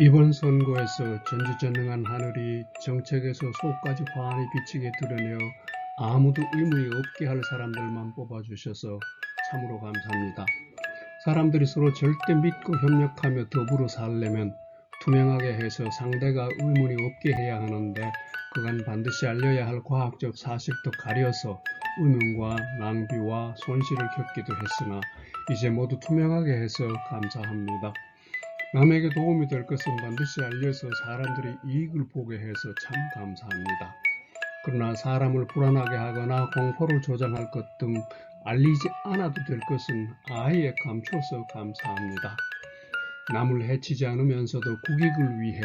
이번 선거에서 전지전능한 하늘이 정책에서 속까지 환히 비치게 드러내어 아무도 의문이 없게 할 사람들만 뽑아주셔서 참으로 감사합니다. 사람들이 서로 절대 믿고 협력하며 더불어 살려면 투명하게 해서 상대가 의문이 없게 해야 하는데 그간 반드시 알려야 할 과학적 사실도 가려서 의문과 낭비와 손실을 겪기도 했으나 이제 모두 투명하게 해서 감사합니다. 남에게 도움이 될 것은 반드시 알려서 사람들이 이익을 보게 해서 참 감사합니다. 그러나 사람을 불안하게 하거나 공포를 조장할 것 등 알리지 않아도 될 것은 아예 감춰서 감사합니다. 남을 해치지 않으면서도 국익을 위해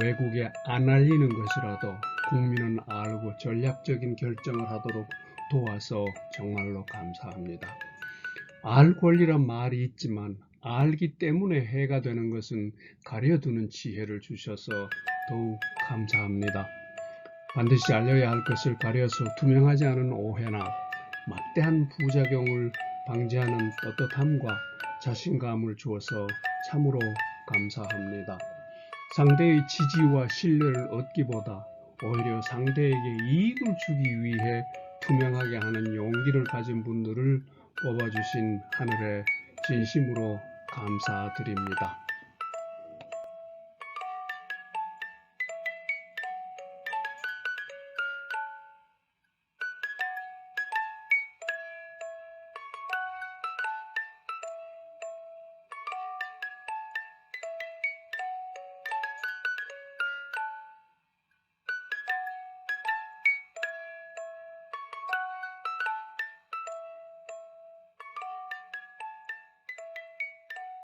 외국에 안 알리는 것이라도 국민은 알고 전략적인 결정을 하도록 도와서 정말로 감사합니다. 알 권리란 말이 있지만 알기 때문에 해가 되는 것은 가려두는 지혜를 주셔서 더욱 감사합니다. 반드시 알려야 할 것을 가려서 투명하지 않은 오해나 막대한 부작용을 방지하는 떳떳함과 자신감을 주어서 참으로 감사합니다. 상대의 지지와 신뢰를 얻기보다 오히려 상대에게 이익을 주기 위해 투명하게 하는 용기를 가진 분들을 뽑아주신 하늘에 진심으로 감사드립니다.